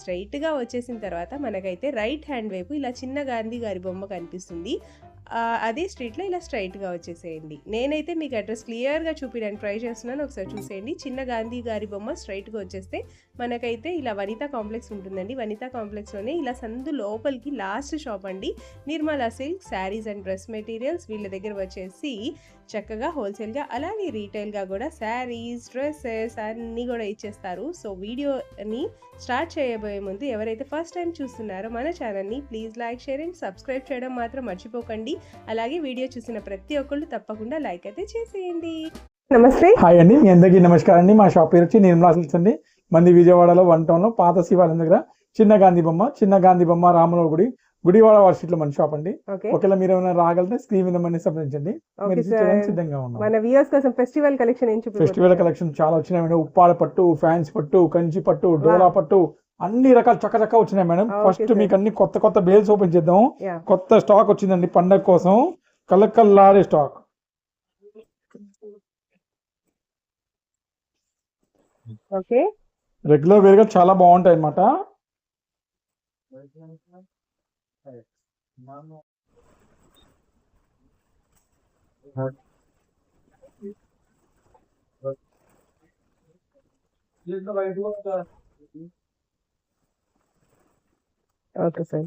స్ట్రైట్గా వచ్చేసిన తర్వాత మనకైతే రైట్ హ్యాండ్ వైపు ఇలా చిన్న గాంధీ గారి బొమ్మ కనిపిస్తుంది. అదే స్ట్రీట్లో ఇలా స్ట్రైట్గా వచ్చేసేయండి. నేనైతే మీకు అడ్రస్ క్లియర్గా చూపించడానికి ట్రై చేస్తున్నాను. ఒకసారి చూసేయండి. చిన్న గాంధీ గారి బొమ్మ స్ట్రైట్గా వచ్చేస్తే మనకైతే ఇలా వనితా కాంప్లెక్స్ ఉంటుందండి. వనితా కాంప్లెక్స్లోనే ఇలా సందు లోపలికి లాస్ట్ షాప్ అండి. Nirmala silk saris and dress materials వీళ్ళ దగ్గర వచ్చేసి చక్కగా హోల్సేల్గా అలాగే రీటైల్గా కూడా శారీస్ డ్రెస్సెస్ అన్నీ కూడా ఇచ్చేస్తారు. సో వీడియోని స్టార్ట్ చేయబోయే ముందు ఎవరైతే ఫస్ట్ టైం చూస్తున్నారో మన ఛానల్ని please like share and subscribe చేయడం మాత్రం మర్చిపోకండి. అలాగే వీడియో చూసిన ప్రతి ఒక్కళ్ళు తప్పకుండా లైక్ అయితే చేసేయండి. నమస్తే. హాయ్ అండి మీ అందరికీ నమస్కారం అండి. మా షాప్ పేరు వచ్చి నిర్మలా సిల్క్స్ అండి. మంది విజయవాడలో వన్ టౌన్లో పాత శివాలయం దగ్గర చిన్న గాంధీ బొమ్మ చిన్న గాంధీ బొమ్మ రాముల గుడి గుడివాడ వర్షిట్లో మన షాప్ అండి. ఓకే. ఒకవేళ మీరు ఏమైనా రాగలితే స్క్రీన్ మీద మనీ సంప్రదించండి. సిద్ధంగా ఉన్నాం. మన వ్యూయర్స్ కోసం ఫెస్టివల్ కలెక్షన్ ఫెస్టివల్ కలెక్షన్ చాలా వచ్చినాయి మేడం ఉప్పాడ పట్టు ఫ్యాన్స్ పట్టు కంచి పట్టు డోలా పట్టు అన్ని రకాల చక్క చక్క వచ్చినాయి మేడం. ఫస్ట్. మీకు అన్ని కొత్త కొత్త బేల్స్ ఓపెన్ చేద్దాం. కొత్త స్టాక్ వచ్చిందండి పండగ కోసం. కలకల్లాడే స్టాక్ ఓకే. రెగ్యులర్ వేర్గా చాలా బాగుంటాయి అన్నమాట okay sir.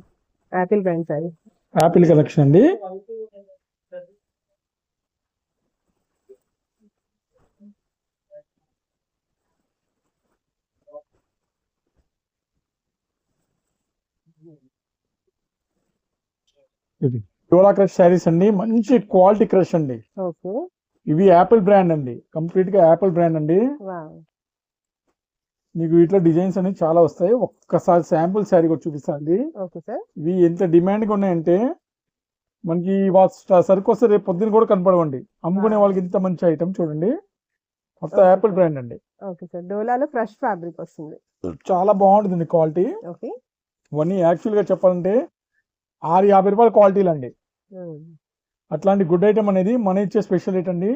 Apple brand sorry. Apple collection అండి. ఇది డోలా క్రష్ శారీస్ అండి. మంచి క్వాలిటీ క్రష్ అండి. ఇవి యాపిల్ బ్రాండ్ అండి. కంప్లీట్గా యాపిల్ బ్రాండ్ అండి. మీకు వీటిలో డిజైన్స్ అనేవి చాలా వస్తాయి. ఒక్కసారి శాంపుల్ శారీ కూడా చూపిస్తాండి ఓకే సార్. ఇవి ఎంత డిమాండ్గా ఉన్నాయంటే మనకి సరుకు వస్తే రేపు పొద్దున కూడా కనపడవండి. అమ్ముకునే వాళ్ళకి ఇంత మంచి ఐటమ్ చూడండి. మొత్తం యాపిల్ బ్రాండ్ అండి. Okay sir. డోలాలో ఫ్రెష్ ఫ్యాబ్రిక్ వస్తుంది. చాలా బాగుంటుంది క్వాలిటీ. ఓకే. ఇవన్నీ యాక్చువల్గా చెప్పాలంటే ఆరు యాభై రూపాయల క్వాలిటీలు అండి అట్లాంటి గుడ్ ఐటమ్ అనేది మన ఇచ్చే స్పెషల్ రేట్ అండి.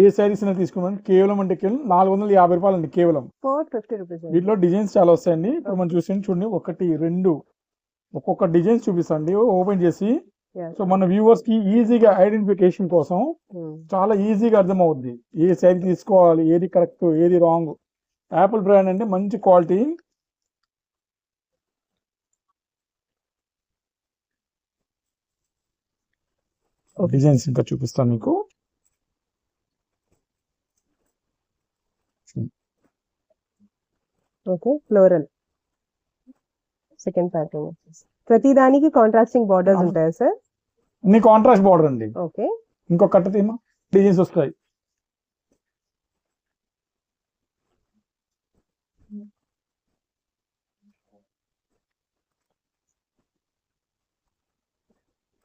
ఏ శారీస్ అయినా తీసుకున్నాం కేవలం అంటే కేవలం నాలుగు వందల యాభై రూపాయలు అండి కేవలం. ఫోర్ ఫిఫ్టీ రూపీస్ వీటిలో డిజైన్స్ చాలా వస్తాయండి. ఇప్పుడు మనం చూసి చూడండి ఒకటి రెండు ఒక్కొక్క డిజైన్స్ చూపిస్తాండి ఓపెన్ చేసి. సో మన వ్యూవర్స్కి ఈజీగా ఐడెంటిఫికేషన్ కోసం చాలా ఈజీగా అర్థమవుద్ది. ఏ శారీ తీసుకోవాలి ఏది కరెక్ట్ ఏది రాంగ్. యాపిల్ బ్రాండ్ అంటే మంచి క్వాలిటీ. డిజైన్స్ ఇంకా చూపిస్తాను మీకు. ఓకే ఫ్లోరల్ సెకండ్ ప్యాటర్న్ ప్రతి దానికి కాంట్రాస్టింగ్ బార్డర్స్. ఉంటాయా సార్ అన్ని కాంట్రాస్ట్ బార్డర్ అండి. ఓకే ఇంకో కట్ట తీమా డిజైన్స్ వస్తాయి.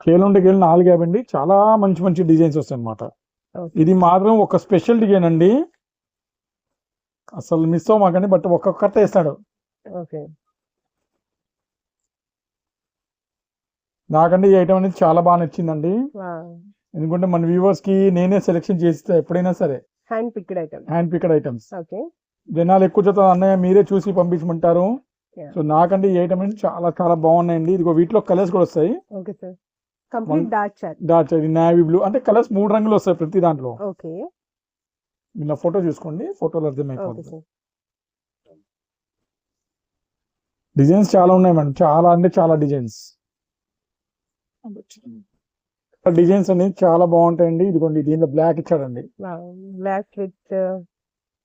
కేవలం కేవలం నాలుగు యాభై అండి. చాలా మంచి మంచి డిజైన్స్ వస్తాయి అన్నమాట Okay. ఇది మాత్రం ఒక స్పెషల్ డిజైన్ అండి. అసలు మిస్ అవ్వమాకండి బట్ ఒక్క కట్ట వేస్తాడు. ఓకే. నాకంటే ఈ ఐటమ్ అనేది చాలా బాగా నచ్చిందండి. ఎందుకంటే మన వ్యూవర్స్కి నేనే సెలెక్షన్ చేస్తే ఎప్పుడైనా సరే. Hand picked item hand picked items okay. జనాలు ఎక్కువ చెప్తారు అన్నయ్య మీరే చూసి పంపించమంటారు. సో నాకంటే ఈ ఐటమ్ అనేది చాలా చాలా బాగున్నాయండి. ఇదిగో వీటిలో కలర్స్ కూడా వస్తాయి. Okay sir. Complete dark chart dark navy blue అంటే కలర్స్ మూడు రంగులు వస్తాయి ప్రతి దాంట్లో. ఓకే. ఇలా ఫోటో చూసుకోండి ఫోటోలో అర్థమైపోతుంది డిజైన్స్ చాలా ఉన్నాయి మేడం చాలా అంటే చాలా డిజైన్స్. డిజైన్స్ అనేది చాలా బాగుంటాయండి. ఇదిగోండి దీనిలో బ్లాక్ ఇచ్చాడండి. బ్లాక్ విత్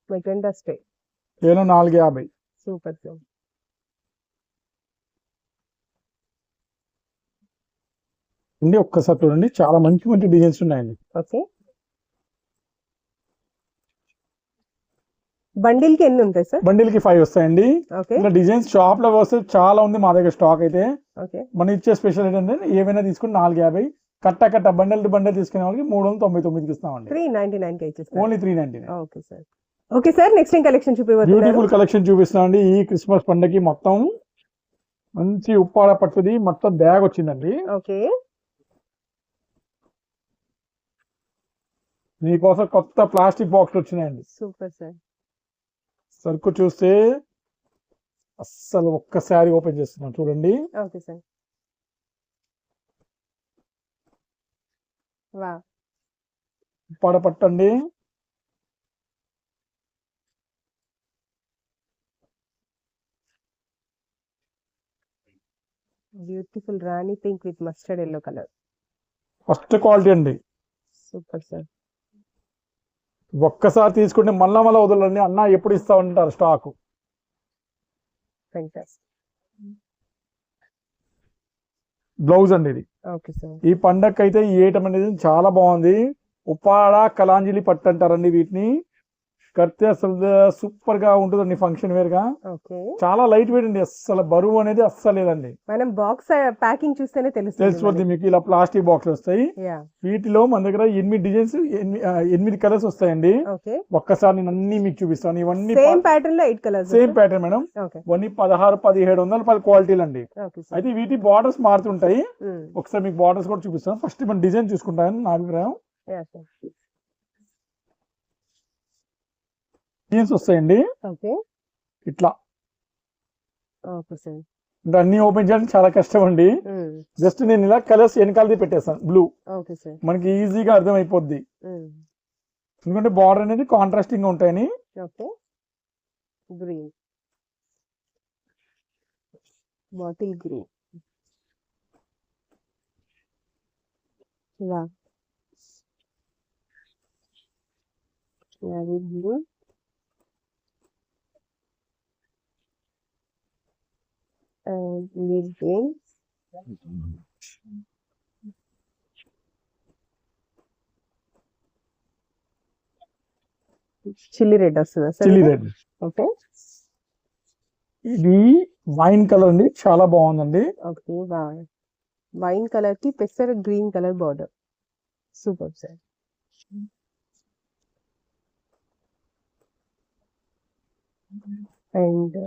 మెజెండా స్టే కేవలం నాలుగు యాభై. Super sir. అండి ఒక్కసారి చూడండి చాలా మంచి మంచి డిజైన్స్ ఉన్నాయండి. ఓకే. బండిల్కి ఎన్ని ఉంటాయి సార్? బండిల్కి ఫైవ్ వస్తాయండి. ఓకే. ఇంకా డిజైన్స్ షాప్లో వస్తే చాలా ఉంది మా దగ్గర స్టాక్ అయితే. మనం ఇచ్చే స్పెషల్ ఏంటంటే ఏమైనా తీసుకుని నాలుగు యాభై కట్ట కట్ట బండల్ టు బండల్ తీసుకునే వాళ్ళకి మూడు వందల తొంభై తొమ్మిదికి ఇస్తామండి. Three ninety nine only three ninety okay sir. Okay sir next ఏం కలెక్షన్ చూపిపోతున్నారు బ్యూటిఫుల్ కలెక్షన్ చూపిస్తున్నామండి. ఈ క్రిస్మస్ పండగకి మొత్తం మంచి ఉప్పాడ పట్టుది మొత్తం బ్యాగ్ వచ్చిందండి. ఓకే. మీకోసం కొత్త ప్లాస్టిక్ బాక్స్ వచ్చినాయండి. Super sir. సరుకు చూస్తే అస్సలు ఒక్కసారి ఓపెన్ చేస్తున్నాం చూడండి. Okay sir. వా ఉప్పాడ పట్టండి beautiful rani pink with mustard yellow colour first quality అండి. Super sir. ఒక్కసారి తీసుకుంటే మళ్ళా మళ్ళా వదలండి. అన్న ఎప్పుడు ఇస్తా ఉంటారు స్టాక్ బ్లౌజ్ అండి ఇది. ఈ పండగకి అయితే ఈ ఐటమ్ అనేది చాలా బాగుంది. ఉప్పాడ కలాంజిలి పట్టు అంటారండి వీటిని. కడితే అసలు సూపర్గా ఉంటుందండి ఫంక్షన్ వేర్గా చాలా లైట్ వెయిట్ అండి అస్సలు బరువు అనేది అస్సలు లేదండి. మనం బాక్స్ ప్యాకింగ్ చూస్తేనే తెలుస్తుంది తెలిసిపోద్ది మీకు ఇలా ప్లాస్టిక్ బాక్స్ వస్తాయి. వీటిలో మన దగ్గర ఎనిమిది డిజైన్స్ ఎనిమిది కలర్స్ వస్తాయండి. ఒక్కసారి నేను అన్ని మీకు చూపిస్తాను. ఇవన్నీ సేమ్ ప్యాటర్న్లో eight colours same pattern madam ఇవన్నీ పదహారు పదిహేడు వందల పది క్వాలిటీలు అండి. అయితే వీటి బార్డర్స్ మారుతుంటాయి. ఒకసారి మీకు బార్డర్స్ కూడా చూపిస్తాను. ఫస్ట్ మనం డిజైన్ చూసుకుంటాను నా అభిప్రాయం. డిజైన్స్ వస్తాయండి. ఓకే. ఇట్లా. Okay sir. అంటే అన్ని ఓపెన్ చేయడానికి చాలా కష్టం అండి జస్ట్ నేను ఇలా కలర్స్ వెనకాలది పెట్టేస్తాను బ్లూ ఓకే సార్. మనకి ఈజీగా అర్థం అయిపోద్ది ఎందుకంటే బార్డర్ అనేది కాంట్రాస్టింగ్ ఉంటాయని. గ్రీన్ బాటిల్ గ్రీన్ ఇలా. And mid green chilli red వస్తుందా సార్ చిల్లీ రెడ్ ఓకే ఇది వైన్ కలర్ అండి. చాలా బాగుందండి. ఓకే వైన్ కలర్కి పెసర green colour border. Super sir and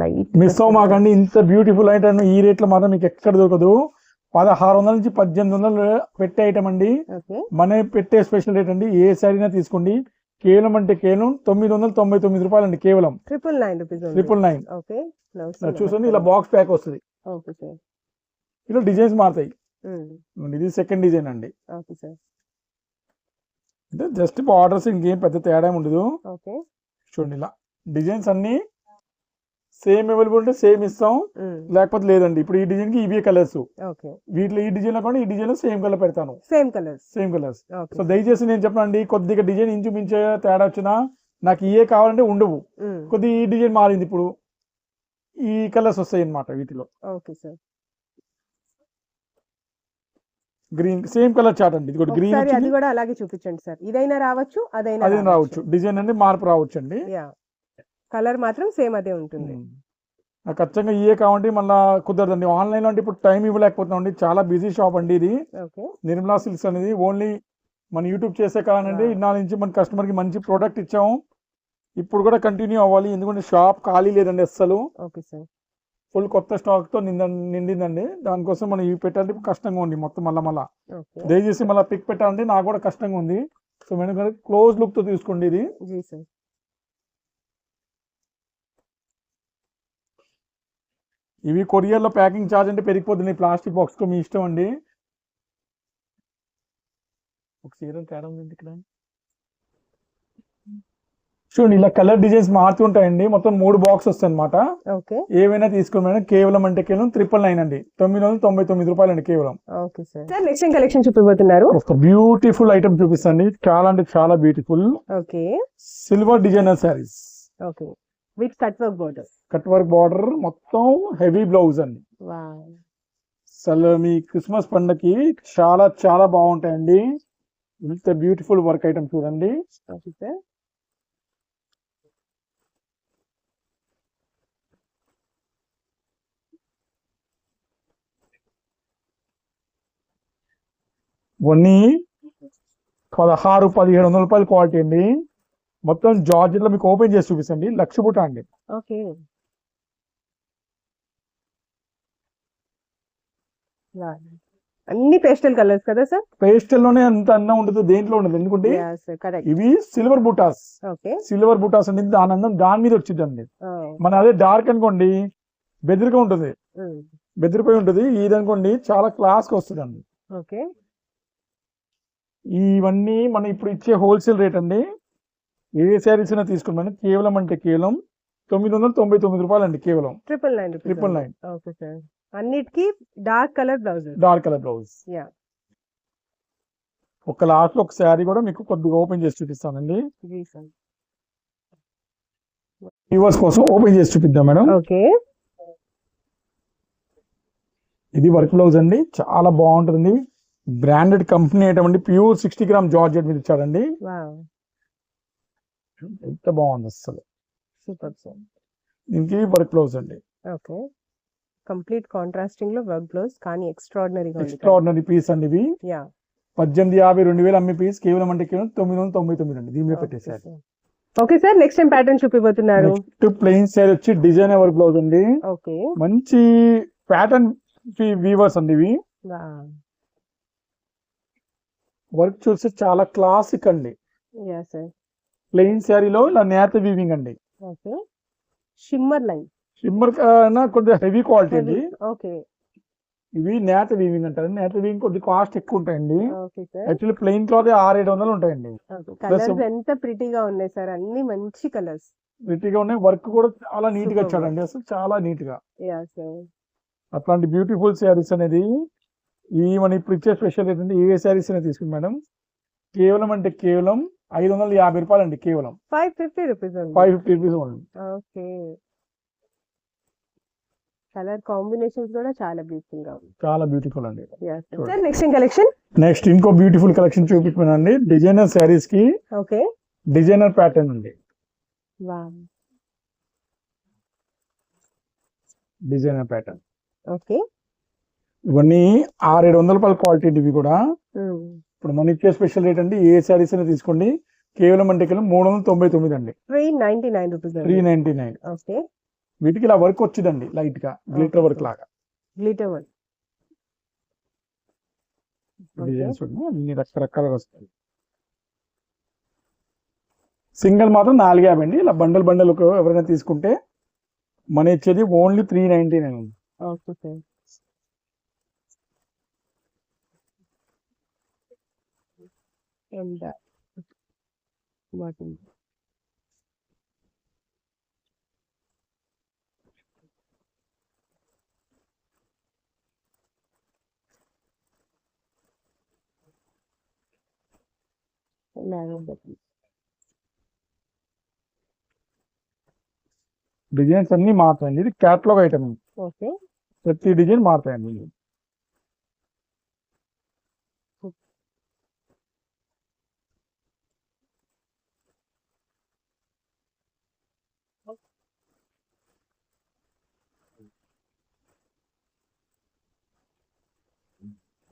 light miss అవ్వమాకండి ఇంత బ్యూటిఫుల్ ఐటమ్ ఈ రేట్లో మాత్రం మీకు ఎక్కడ దొరకదు. పదహారు వందల నుంచి పద్దెనిమిది వందలు పెట్టే ఐటమ్ అండి. మన పెట్టే స్పెషల్ రేట్ అండి. ఏ సారీనా తీసుకోండి. కేవలం అంటే కేవలం తొమ్మిది వందల తొంభై తొమ్మిది రూపాయలు అండి కేవలం triple nine rupees triple nine చూసండి ఇలా బాక్స్ ప్యాక్ వస్తుంది. Okay sir. ఇలా డిజైన్స్ మారుతాయి. ఇది సెకండ్ డిజైన్ అండి. సార్. అంటే జస్ట్ బార్డర్స్ ఇంకేం పెద్ద తేడా ఉండదు. ఓకే. చూడండి ఇలా డిజైన్స్ అన్ని సేమ్ అవైలబుల్ ఉంటే సేమ్ ఇస్తాం. లేకపోతే లేదండి. ఇప్పుడు ఈ డిజైన్కి ఇవే కలర్స్ వీటిలో ఈ డిజైన్లో కూడా ఈ డిజైన్లో సేమ్ కలర్ పెడతాను. Same colours same colours so దయచేసి నేను చెప్పనండి కొద్దిగా డిజైన్ ఇంచుమించే తేడా వచ్చినా నాకు ఇయే కావాలంటే ఉండవు. కొద్దిగా ఈ డిజైన్ మారింది ఇప్పుడు. ఈ కలర్స్ వస్తాయి అన్నమాట వీటిలో. Okay sir. Green same colour chart అండి. ఇది కూడా గ్రీన్ అది కూడా అలాగే చూపించండి సార్. ఇదైనా రావచ్చు అదైనా అదే రావచ్చు. డిజైన్ అనేది మార్పు రావచ్చు అండి యా కలర్ మాత్రం సేమ్ అదే ఉంటుంది. ఖచ్చితంగా ఇయే కావండి మళ్ళీ కుదరదండి. ఆన్లైన్లో అంటే ఇప్పుడు టైం ఇవ్వలేకపోతున్నాం అండి చాలా బిజీ షాప్ అండి ఇది. నిర్మలా సిల్క్స్ అనేది ఓన్లీ మన యూట్యూబ్ చేసే Wow. ఇన్నాళ్ళ నుంచి మన customer కి మంచి ప్రోడక్ట్ ఇచ్చాము. ఇప్పుడు కూడా కంటిన్యూ అవ్వాలి. ఎందుకంటే షాప్ ఖాళీ లేదండి అస్సలు. Okay sir. ఫుల్ కొత్త స్టాక్తో నింద నిండిందండి. దానికోసం మనం ఇవి పెట్టాలంటే కష్టంగా ఉంది మొత్తం మళ్ళా మళ్ళా. దయచేసి మళ్ళీ పిక్ పెట్టాలంటే నాకు కూడా కష్టంగా ఉంది. సో మేడం క్లోజ్ లుక్తో తీసుకోండి ఇది జీ సార్ ఇవి కొరియర్లో ప్యాకింగ్ ఛార్జ్ అంటే పెరిగిపోతుంది ప్లాస్టిక్ బాక్స్కు మీ ఇష్టం అండి. ఒక సీరం తేడా ఉంది ఇక్కడ. చూడండి ఇలా కలర్ డిజైన్స్ మారుతుంటాయండి మొత్తం మూడు బాక్స్ వస్తాయి అనమాట ఓకే. ఏవైనా తీసుకోండి మేడం కేవలం అంటే కేవలం ట్రిపుల్ నైన్ అండి. తొమ్మిది వందల తొంభై తొమ్మిది రూపాయలు అండి కేవలం. నెక్స్ట్ కలెక్షన్ చూపిపోతున్నారు ఒక బ్యూటిఫుల్ ఐటమ్ చూపిస్తాండి చాలా అంటే చాలా beautiful. Okay. Silver designer saris. Okay. With cut work border. Cut work border మొత్తం హెవీ బ్లౌజ్ అండి. అసలు మీ క్రిస్మస్ పండుగకి చాలా చాలా బాగుంటాయండి. ఇంత బ్యూటిఫుల్ వర్క్ ఐటమ్ చూడండి. ఇవన్నీ పదహారు పదిహేడు వందల రూపాయలు క్వాలిటీ అండి. మొత్తం జార్జెట్లో మీకు ఓపెన్ చేసి చూపిస్తండి. లక్ష బుట్ట అండి. ఓకే. అన్ని పేస్టల్ కలర్స్ కదా సార్? పేస్టల్లోనే అంత అందం ఉండదు దేంట్లో ఉండదు. ఎందుకంటే ఇవి సిల్వర్ బుటాస్. సిల్వర్ బుటాస్ అనేది దాని అందం దాని మీద వచ్చిందండి మన అదే డార్క్ అనుకోండి బెదిరిగా ఉంటుంది. బెదిరిపోయి ఉంటుంది. ఇది అనుకోండి చాలా క్లాస్గా వస్తుందండి. ఓకే. ఇవన్నీ మనం ఇప్పుడు ఇచ్చే హోల్సేల్ రేట్ అండి. ఏ శారీస్ అయినా తీసుకున్నాను కేవలం అంటే కేవలం తొమ్మిది వందల తొంభై తొమ్మిది రూపాయలు అండి కేవలం triple nine triple nine okay sir అన్నిటికీ dark colour blouse dark colour blouse. ఒక లాస్ట్ ఒక శారీ కూడా మీకు కొద్దిగా ఓపెన్ చేసి చూపిస్తానండి. వ్యూవర్స్ కోసం ఓపెన్ చేసి చూపిద్దాం మేడం. ఓకే ఇది వర్క్ బ్లౌజ్ అండి. చాలా బాగుంటుంది. బ్రాండెడ్ కంపెనీ అటువంటి ప్యూర్ సిక్స్టీ గ్రామ్ జార్జెట్ మీద ఇచ్చాడండి ఎంత బాగుంది అసలు సూపర్ సార్. దీనికి వర్క్ బ్లౌజ్ అండి? ఓకే. కంప్లీట్ కాంట్రాస్టింగ్లో వర్క్ బ్లౌజ్ కానీ ఎక్స్ట్రాడినరీగా ఉంది ఎక్స్ట్రాడినరీ పీస్ అండి ఇవి. యా. పద్దెనిమిది యాభై రెండు వేలు అమ్మే పీస్ కేవలం అంటే కేవలం తొమ్మిది వందల తొంభై తొమ్మిది అండి. దీని మీద పెట్టేశారు. Okay sir next time pattern చూపిపోతున్నారు next plain sari వచ్చి డిజైన్ వర్క్ బ్లౌజ్ అండి. ఓకే. మంచి ప్యాటర్న్ వీవర్స్ అండి ఇవి. వర్క్ చూస్తే చాలా క్లాసిక్ అండి. Yeah sir. ప్లెయిన్ శారీలో ఇలా నేత వీవింగ్ అండి. ఓకే. షిమ్మర్ లైన్ షిమ్మర్ కన్నా కొద్దిగా హెవీ క్వాలిటీ అండి. ఓకే. ఇవి నేత వీవింగ్ అంటారు. నేత వీవింగ్ కొద్ది కాస్ట్ ఎక్కువ ఉంటాయండి. యాక్చువల్లీ ప్లెయిన్ క్లాత్ ఆరు ఏడు వందలు ఉంటాయండి. కలర్స్ ఎంత ప్రిటీగా ఉన్నాయి సార్. అన్ని మంచి కలర్స్ నీట్గా ఉన్నాయి. వర్క్ కూడా చాలా నీట్గా ఇచ్చాడండి. అసలు చాలా నీట్గా. అట్లాంటి బ్యూటిఫుల్ శారీస్ అనేది ఈ మన ఇప్పుడు ఇచ్చే స్పెషల్ ఏంటంటే ఏ శారీస్ అనేది తీసుకుని మేడం. కేవలం అంటే కేవలం ఐదు వందల యాభై రూపాయలు అండి కేవలం. Five fifty rupees five fifty rupees only. Okay. Colour combinations కూడా చాలా బ్యూటిఫుల్గా ఉంది చాలా బ్యూటిఫుల్ అండి. Next collection? నెక్స్ట్ ఇంకో బ్యూటిఫుల్ కలెక్షన్ చూపించానండి డిజైనర్ శారీస్కి ఓకే. డిజైనర్ ప్యాటర్న్ అండి. Designer pattern. ఓకే. ఇవన్నీ ఆరేడు వందల రూపాయల క్వాలిటీ ఇవి కూడా. ఇప్పుడు మన ఇచ్చే స్పెషల్ రేట్ అండి ఏ శారీస్ అయినా తీసుకోండి. కేవలం అంటే కేవలం మూడు వందల తొంభై తొమ్మిది అండి. Three ninety nine rupees three ninety nine okay. వీటికి ఇలా వర్క్ వచ్చిందండి లైట్గా గ్లిటర్ వర్క్ లాగా. గ్లిటర్ వన్ డిజైన్స్ అన్ని రకరకాలుగా వస్తాయి. సింగిల్ మాత్రం నాలుగు యాభై అండి. ఇలా బండల్ బండల్ ఎవరైనా తీసుకుంటే మన ఇచ్చేది only three ninety nine okay sir and bottle designs అన్ని మారుతాయండి ఇది క్యాట్లాగ్ ఐటమ్ ఓకే ప్రతి డిజైన్ మారుతాయండి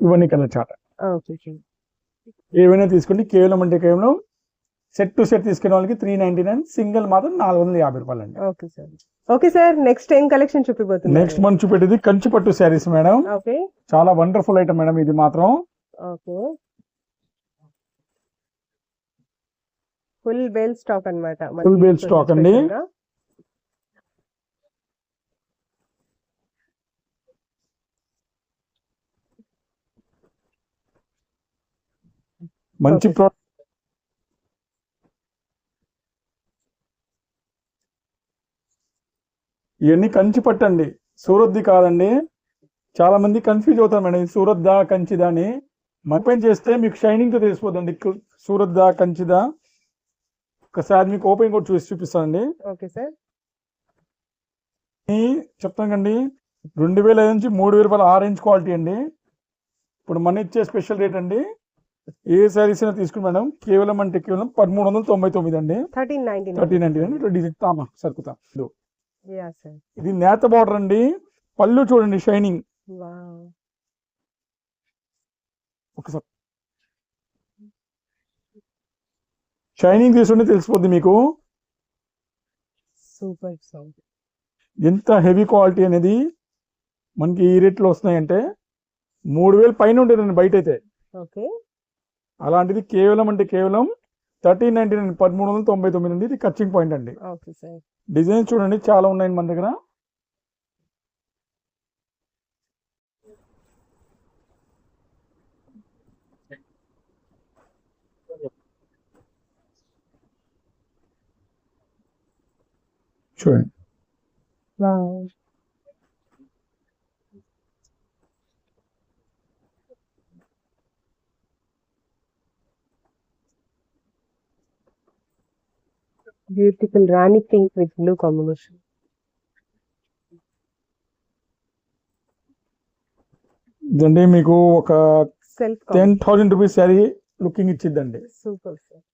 ఇవన్నీ కలర్ చాట ఏవైనా తీసుకోండి కేవలం అంటే కేవలం సెట్ టు సెట్ తీసుకునే వాళ్ళకి త్రీ నైన్టీ నైన్ సింగిల్ మాత్రం నాలుగు వందల యాభై రూపాయలు అండి okay sir. Okay sir next ఏం కలెక్షన్ చూపిపోతున్నారు నెక్స్ట్ మనం చూపెట్టేది కంచి పట్టు శారీస్ మేడం. ఓకే. చాలా వండర్ఫుల్ ఐటమ్ మేడం ఇది మాత్రం. ఓకే. ఫుల్ బేల్ స్టాక్ అన్నమాట. Full bale stock అండి. మంచి Okay. ప్రో ఇవన్నీ కంచి పట్టండి. సూరత్ది కాదండి. చాలా మంది కన్ఫ్యూజ్ అవుతారు మేడం. ఇది సూరత్ దా కంచిదా అని. ఓపెన్ చేస్తే మీకు షైనింగ్తో తెలిసిపోతుంది. సూరత్ దా కంచిదా. ఒకసారి మీకు ఓపెన్ కూడా చూసి చూపిస్తానండి. Okay sir. చెప్తానండి రెండు వేల ఐదు నుంచి మూడు వేల రూపాయల ఆరెంజ్ క్వాలిటీ అండి. ఇప్పుడు మన ఇచ్చే స్పెషల్ రేట్ అండి. ఏ సారీస్ అయినా తీసుకుని మేడం కేవలం అంటే కేవలం పదమూడు వందల తొంభై తొమ్మిది అండి. Thirteen ninety thirteen ninety nine digit సరుకుతా. ఇది. నేత బార్డర్ అండి. పళ్ళు చూడండి షైనింగ్. ఒకసారి. షైనింగ్ తీసుకుంటే తెలిసిపోద్ది మీకు. సూపర్ ఎంత హెవీ క్వాలిటీ అనేది మనకి ఈ రేట్లో వస్తున్నాయంటే మూడు వేలు పైన ఉండేదండి బయట అయితే అలాంటిది కేవలం అంటే కేవలం థర్టీన్ నైన్టీ నైన్ పదమూడు వందల తొంభై తొమ్మిది అండి ఇది కచ్చింగ్ పాయింట్ అండి. డిజైన్స్ చూడండి చాలా ఉన్నాయి మన దగ్గర. చూడండి. Beautiful rani pink with blue combination ఇదండి మీకు ఒక self ten thousand rupees sari looking ఇచ్చిద్దండి. Super sir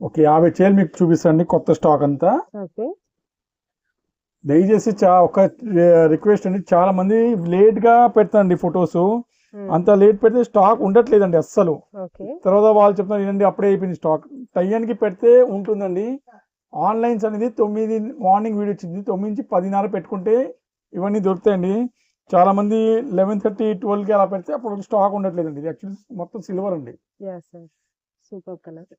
ఒక యాభై చీరలు మీకు చూపిస్తాండి కొత్త స్టాక్ అంతా. ఓకే దయచేసి చా ఒక రిక్వెస్ట్ అండి. చాలా మంది లేట్గా పెడతాండి ఫొటోస్ అంత లేట్ పెడితే స్టాక్ ఉండట్లేదండి అస్సలు. తర్వాత వాళ్ళు చెప్తున్నారు ఏంటంటే అప్పుడే అయిపోయింది స్టాక్. టైంకి పెడితే ఉంటుందండి. ఆన్లైన్స్ అనేది తొమ్మిది మార్నింగ్ వీడియో వచ్చింది. తొమ్మిది నుంచి పదిన్నర పెట్టుకుంటే ఇవన్నీ దొరుకుతాయండి. చాలా మంది లెవెన్ థర్టీ ట్వెల్వ్కి అలా పెడితే అప్పుడు స్టాక్ ఉండట్లేదండి. యాక్చువల్లీ మొత్తం సిల్వర్ అండి. సూపర్ కలర్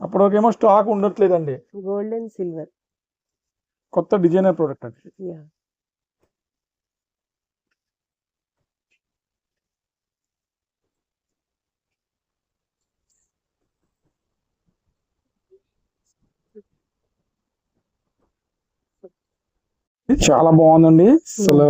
అప్పటికేమో స్టాక్ ఉండట్లేదండి. గోల్డ్ అండ్ సిల్వర్ కొత్త డిజైనర్ ప్రోడక్ట్ అండి యా చాలా బాగుందండి. అసలు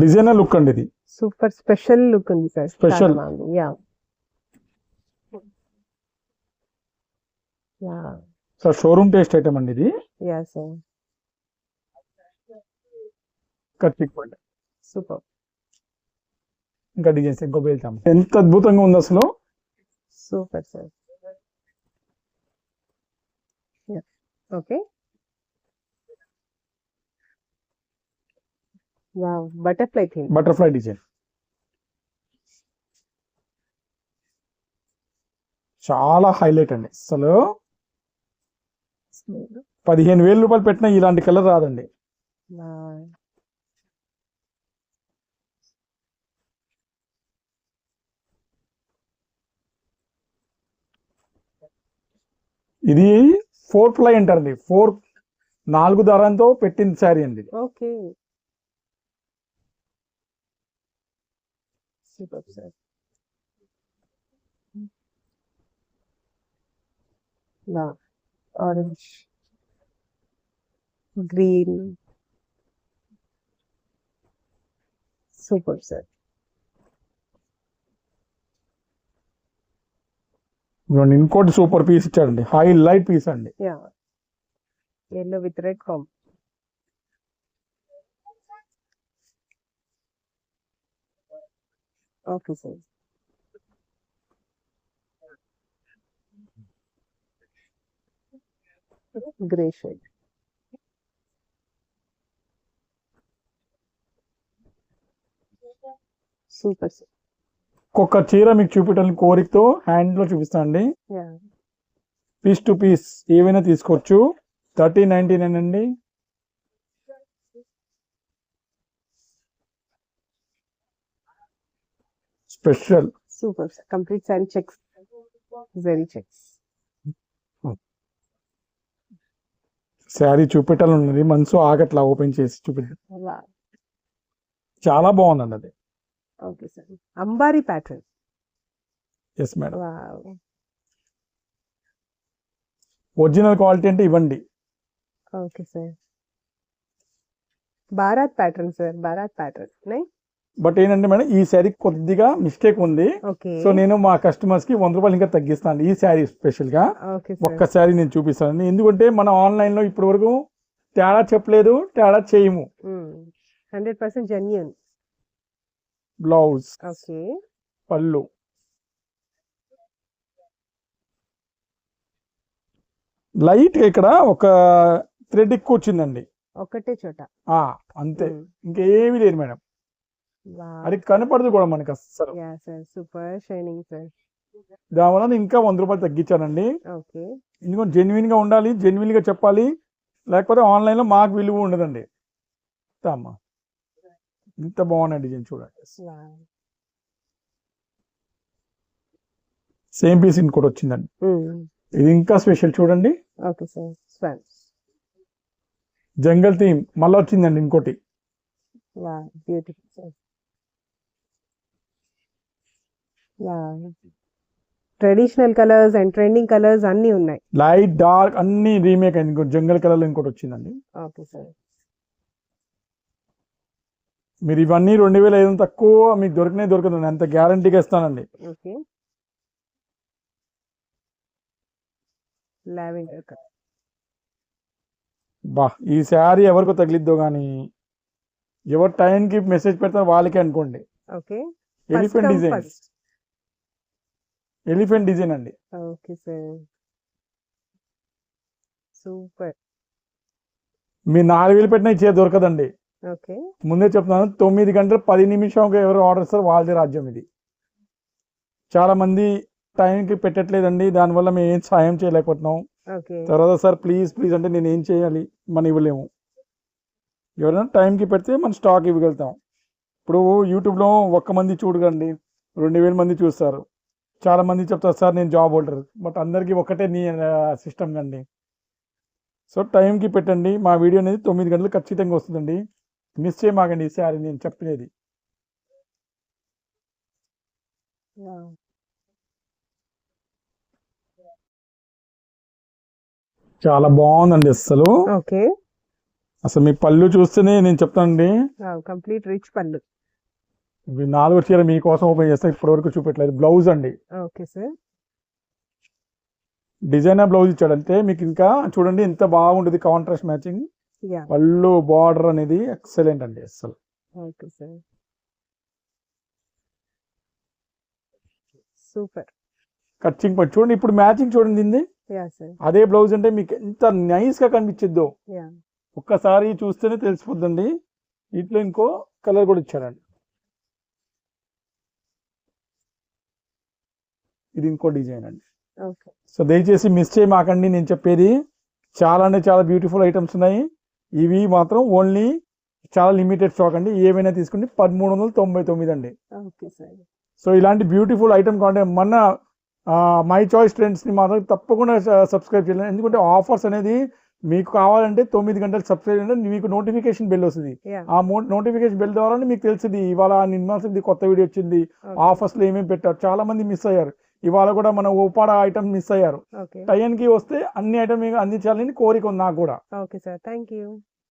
డిజైనర్ లుక్ అండి ఇది. సూపర్ స్పెషల్ లుక్ ఉంది sir. Special. Yeah. Sir showroom taste item అండి ఇది. Yeah sir. కత్తిక్ పండు సూపర్. ఇంకా డిజైన్స్ ఇంకో వెళ్తాం. ఎంత అద్భుతంగా ఉంది అసలు. Super sir. Okay. Butterfly theme. Butterfly design. చాలా హైలైట్ అండి. అసలు పదిహేను వేల రూపాయలు పెట్టినా ఇలాంటి కలర్ రాదండి. ఇది ఫోర్ ప్లై అంటారండి. ఫోర్ నాలుగు దారంతో పెట్టిన శారీ అండి. Okay. Super sir orange green super sir ఇదిగోండి, ఇంకోటి సూపర్ పీస్ ఇచ్చారండి హైలైట్ పీస్ అండి. Yeah yellow with red com okay sir grey shade super sir ఒక్కొక్క చీర మీకు చూపించాలని కోరికతో హ్యాండ్లో చూపిస్తాను అండి పీస్ టు పీస్ ఏవైనా తీసుకోవచ్చు. థర్టీ నైన్టీ నైన్ అండి. Special super sir complete sari checks zari checks sari చూపెట్టాలని ఉన్నది మనసు ఆగట్లా ఓపెన్ చేసి చూపించాలి చాలా బాగుందండి అది. Okay sir. Ambari pattern. Yes madam original quality అంటే ఇవ్వండి. Okay sir. Baraat pattern sir. Baraat pattern. నై? బట్ ఏంటంటే మేడం ఈ శారీ కొద్దిగా మిస్టేక్ ఉంది. సో నేను మా కస్టమర్స్కి వంద రూపాయలు ఇంకా తగ్గిస్తాను ఈ శారీ స్పెషల్గా. ఒక్క శారీ నేను చూపిస్తాను ఎందుకంటే మనం ఆన్లైన్లో ఇప్పటి వరకు తేడా చెప్పలేదు తేడా చేయము. Hundred percent genuine blouse pallu. Light ఇక్కడ ఒక థ్రెడ్ ఎక్కువ వచ్చిందండి. ఒకటే చోట. అంతే. ఇంకేమీ లేదు మేడం. అది కనపడదు కూడా మనకి సార్ సూపర్ షైనింగ్ సార్. దానివల్ల ఇంకా వంద రూపాయలు తగ్గించానండి. ఎందుకంటే జెన్యున్గా ఉండాలి జెన్యున్గా చెప్పాలి లేకపోతే ఆన్లైన్లో మాకు విలువ ఉండదండి. అమ్మా ఇంత బాగున్నాయి డిజైన్ చూడండి. సేమ్ పీస్ ఇంకోటి వచ్చిందండి. ఇది ఇంకా స్పెషల్ చూడండి. Okay sir swan jungle theme మళ్ళీ వచ్చిందండి ఇంకోటి. బ్యూటిఫుల్ సార్ వా traditional colours and trending colours అన్నీ ఉన్నాయి. లైట్ డార్క్ అన్ని రీమేక్ అయింది. ఇంకోటి జంగల్ కలర్ ఇంకోటి వచ్చిందండి. ఓకే సార్ మీరు ఇవన్నీ రెండు వేల ఐదు తక్కువ మీకు దొరికినే దొరకదండి. అంత గ్యారంటీగా ఇస్తానండి. ఓకే లావెండర్ కలర్ బా ఈ శారీ ఎవరికో తగిలిద్దో కానీ ఎవరు టైంకి మెసేజ్ పెడతారో వాళ్ళకే అనుకోండి. Okay elephant design elephant design అండి. Okay sir. సూపర్. మీరు నాలుగు వేలు పెట్టినా ఇచ్చే దొరకదండి. ఓకే. ముందే చెప్తున్నాను తొమ్మిది గంటలు పది నిమిషం ఎవరు ఆర్డర్ ఇస్తారో వాళ్ళదే రాజ్యం ఇది. చాలా మంది టైంకి పెట్టట్లేదండి దానివల్ల మేము ఏం సాయం చేయలేకపోతున్నాం. తర్వాత సార్ ప్లీజ్ ప్లీజ్ అంటే నేను ఏం చేయాలి? మనం ఇవ్వలేము. ఎవరైనా టైంకి పెడితే మనం స్టాక్ ఇవ్వగలుగుతాం. ఇప్పుడు యూట్యూబ్లో ఒక్క మంది చూడకండి రెండు వేల మంది చూస్తారు. చాలా మంది చెప్తారు సార్ నేను జాబ్ హోల్డర్ బట్ అందరికీ ఒకటే నీ సిస్టమ్ అండి సో టైంకి పెట్టండి. మా వీడియో అనేది తొమ్మిది గంటలు ఖచ్చితంగా వస్తుందండి. మిస్ చేయమాకండి ఈ సారీ నేను చెప్పినది చాలా బాగుందండి అసలు ఓకే. అసలు మీ పళ్ళు చూస్తేనే నేను చెప్తానండి. కంప్లీట్ రిచ్ పళ్ళు. నాలుగు చీర మీకోసం ఓపెన్ చేస్తే ఇప్పటి వరకు చూపెట్టలేదు. బ్లౌజ్ అండి. Okay sir. డిజైనర్ బ్లౌజ్ ఇచ్చాడంటే మీకు ఇంకా చూడండి ఎంత బాగుంటుంది కాంట్రాస్ట్ మ్యాచింగ్ పళ్ళు బార్డర్ అనేది ఎక్సలెంట్ అండి అసలు ఓకే సార్. సూపర్. కచ్చింగ్ పట్టు చూడండి ఇప్పుడు మ్యాచింగ్ చూడండి అదే బ్లౌజ్ అంటే మీకు ఎంత నైస్గా కనిపించిద్దో. ఒక్కసారి చూస్తేనే తెలిసిపోద్దండి. వీటిలో ఇంకో కలర్ కూడా ఇచ్చాడండి. ఇది ఇంకో డిజైన్ అండి. సో దయచేసి మిస్ చేయమాకండి నేను చెప్పేది చాలా అంటే చాలా బ్యూటిఫుల్ ఐటమ్స్ ఉన్నాయి. ఇవి మాత్రం ఓన్లీ చాలా లిమిటెడ్ స్టాక్ అండి. ఏమైనా తీసుకుంటే పదమూడు వందల తొంభై తొమ్మిది అండి. సో ఇలాంటి బ్యూటిఫుల్ ఐటమ్ కావాలంటే మన మై చాయిస్ ట్రెండ్స్ని మాత్రం తప్పకుండా సబ్స్క్రైబ్ చేయాలి ఎందుకంటే ఆఫర్స్ అనేది మీకు కావాలంటే తొమ్మిది గంటలు సబ్స్క్రైబ్ అంటే మీకు నోటిఫికేషన్ బెల్ వస్తుంది. ఆ నోటిఫికేషన్ బెల్ ద్వారానే మీకు తెలిసింది ఇవాళ నిర్మాల్సింది కొత్త వీడియో వచ్చింది. ఆఫర్స్లో ఏమేమి పెట్టారు? చాలా మంది మిస్ అయ్యారు. ఇవాళ కూడా మన ఉపాడ ఐటమ్ మిస్ అయ్యారు. టైంకి వస్తే అన్ని ఐటమ్ అందించాలని కోరిక ఉంది నాకు కూడా. Okay sir thank you